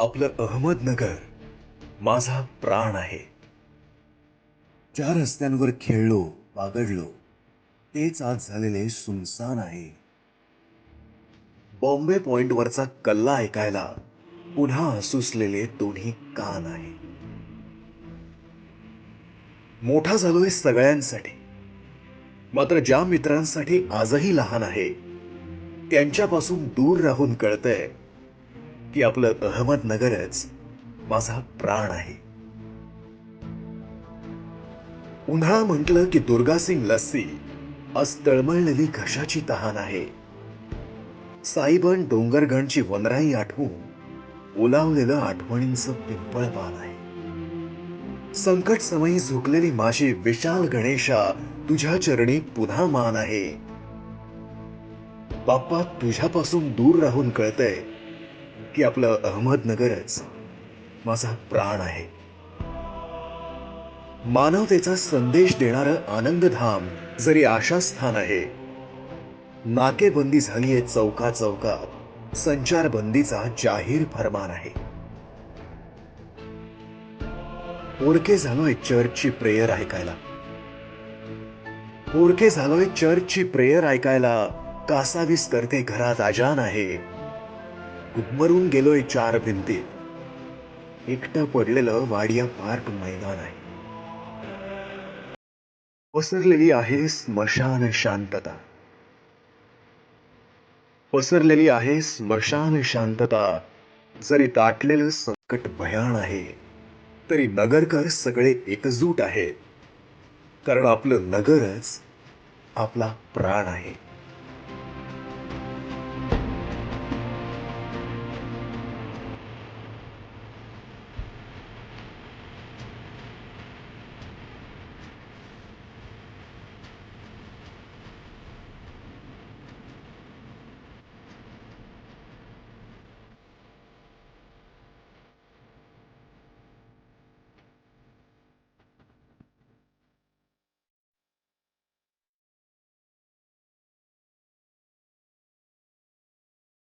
आपलं अहमदनगर माझा प्राण आहे. ज्या रस्त्यांवर खेळलो बागडलो तेच आज झालेले सुनसान आहे. बॉम्बे पॉइंटवरचा कल्ला ऐकायला पुन्हा असुसलेले दोन्ही कान आहे. मोठा झालोय सगळ्यांसाठी. मात्र ज्या मित्रांसाठी आजही लहान आहे त्यांच्यापासून दूर राहून कळतंय की आपलं अहमदनगरच माझा प्राण आहे. उन्हाळा म्हटलं की दुर्गासिंग लस्सी आज तळमळलेली घशाची तहान आहे. साईबन डोंगरगणची वनराई आठवून ओलावलेलं आठवणींचं पिंपळपान आहे. संकट समयी झुकलेली माझी विशाल गणेशा तुझ्या चरणी पुन्हा मान आहे. बाप्पा तुझ्यापासून दूर राहून कळतंय की आपलं अहमदनगरच माझा प्राण आहे. मानवतेचा संदेश देणारं आनंदधाम जरी आशास्थान आहे नाकेबंदी झाली आहे चौका चौकात संचारबंदीचा जाहीर फरमान आहे. ओळखे झालोय चर्चची प्रेयर ऐकायला. ओळखे झालोय चर्चची प्रेयर ऐकायला कासावीस करते घरात अजान आहे. गुदमरून गेलोय चार भिंतीत एकटं पडलेलं वाडिया पार्क मैदान आहे. पसरलेली आहे स्मशान शांतता. पसरलेली आहे स्मशान शांतता. जरी दाटलेलं संकट भयान आहे तरी नगरकर सगळे एकजूट आहेत. कारण आपलं नगरच आपला प्राण आहे.